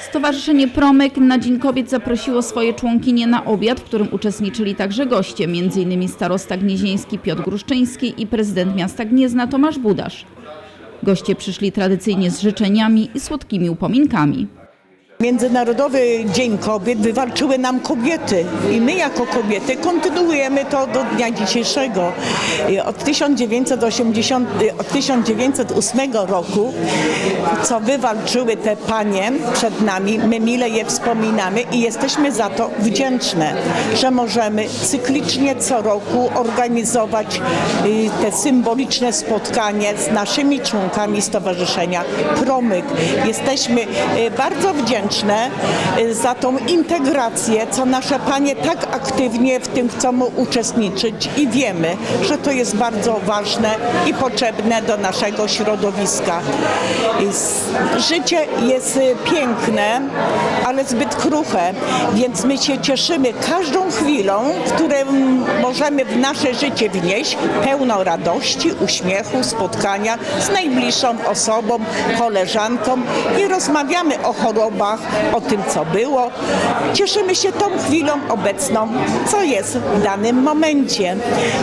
Stowarzyszenie Promyk na Dzień Kobiet zaprosiło swoje członkinie na obiad, w którym uczestniczyli także goście, m.in. starosta gnieźnieński Piotr Gruszczyński i prezydent miasta Gniezna Tomasz Budasz. Goście przyszli tradycyjnie z życzeniami i słodkimi upominkami. Międzynarodowy Dzień Kobiet wywalczyły nam kobiety i my jako kobiety kontynuujemy to do dnia dzisiejszego. I Od 1980, od 1908 roku, co wywalczyły te panie przed nami, my mile je wspominamy i jesteśmy za to wdzięczne, że możemy cyklicznie co roku organizować y, te symboliczne spotkanie z naszymi członkami Stowarzyszenia Promyk. Jesteśmy bardzo wdzięczne y, za tą integrację, co nasze panie tak aktywnie w tym chcą uczestniczyć i wiemy, że to jest bardzo ważne i potrzebne do naszego środowiska. Życie jest y, piękne, ale zbyt kruche, więc my się cieszymy każdą chwilą, którą możemy w nasze życie wnieść, pełną radości, uśmiechu, spotkania z najbliższą osobą, koleżanką i rozmawiamy o chorobach, o tym, co było. Cieszymy się tą chwilą obecną, co jest w danym momencie.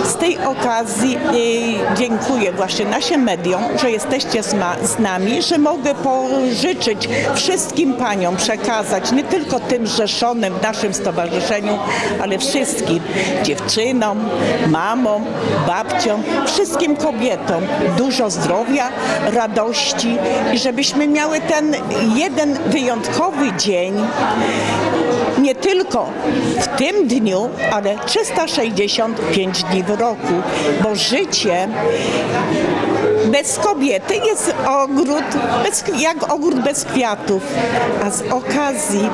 Z tej okazji y, dziękuję właśnie naszym mediom, że jesteście z, nami, że mogę pożyczyć wszystkim paniom, przekazać, nie tylko tym zrzeszonym w naszym stowarzyszeniu, ale wszystkim dziewczynom, mamom, babciom, wszystkim kobietom dużo zdrowia, radości i żebyśmy miały ten jeden wyjątkowy dzień, nie tylko w tym dniu, ale 365 dni w roku, bo życie bez kobiety jest ogród bez, jak ogród bez kwiatów. A z okazji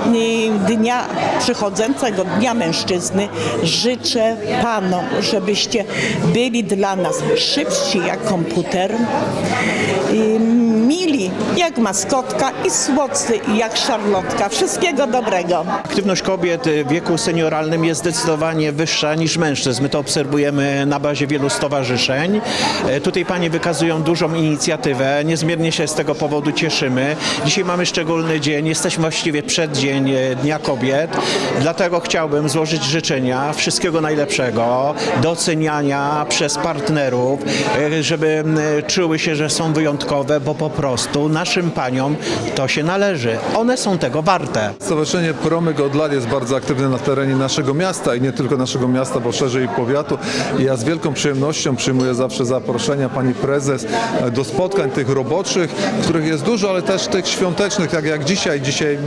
y, dnia przychodzącego Dnia Mężczyzny życzę Panom, żebyście byli dla nas szybsi jak komputer, y, mili jak maskotka i słodcy jak szarlotka. Wszystkiego dobrego. Aktywność kobiet w wieku senioralnym jest zdecydowanie wyższa niż mężczyzn. My to obserwujemy na bazie wielu stowarzyszeń. E, Tutaj panie wykazują dużą inicjatywę. Niezmiernie się z tego powodu cieszymy. Dzisiaj mamy szczególny dzień. Jesteśmy właściwie przeddzień e, Dnia Kobiet. Dlatego chciałbym złożyć życzenia wszystkiego najlepszego, doceniania przez partnerów, e, żeby czuły się, że są wyjątkowe, bo po prostu naszym paniom to się należy. One są tego warte. Stowarzyszenie Promyk od lat jest bardzo aktywne na terenie naszego miasta i nie tylko naszego miasta, bo szerzej i powiatu. I ja z wielką przyjemnością przyjmuję zawsze zaproszenia pani prezes do spotkań tych roboczych, których jest dużo, ale też tych świątecznych, tak jak dzisiaj. Dzisiaj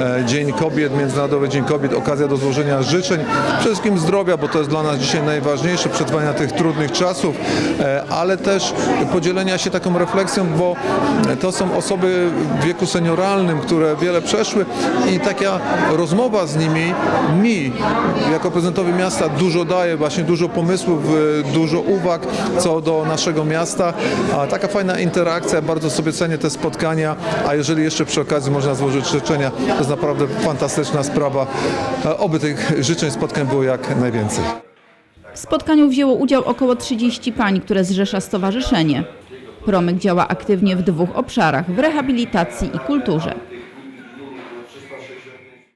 e, Dzień Kobiet, Międzynarodowy Dzień Kobiet, okazja do złożenia życzeń, przede wszystkim zdrowia, bo to jest dla nas dzisiaj najważniejsze, przetrwania tych trudnych czasów, e, ale też podzielenia się taką refleksją, bo to są osoby w wieku senioralnym, które wiele przeszły i taka rozmowa z nimi mi, jako prezydentowi miasta, dużo daje, właśnie dużo pomysłów, e, dużo uwag co do naszego miasta. A taka fajna interakcja, bardzo sobie cenię te spotkania, a jeżeli jeszcze przy okazji można złożyć życzenia, to jest naprawdę fantastyczna sprawa. E, Oby tych życzeń, spotkań było jak najwięcej. W spotkaniu wzięło udział około 30 pań, które zrzesza stowarzyszenie. Promyk działa aktywnie w dwóch obszarach w rehabilitacji i kulturze.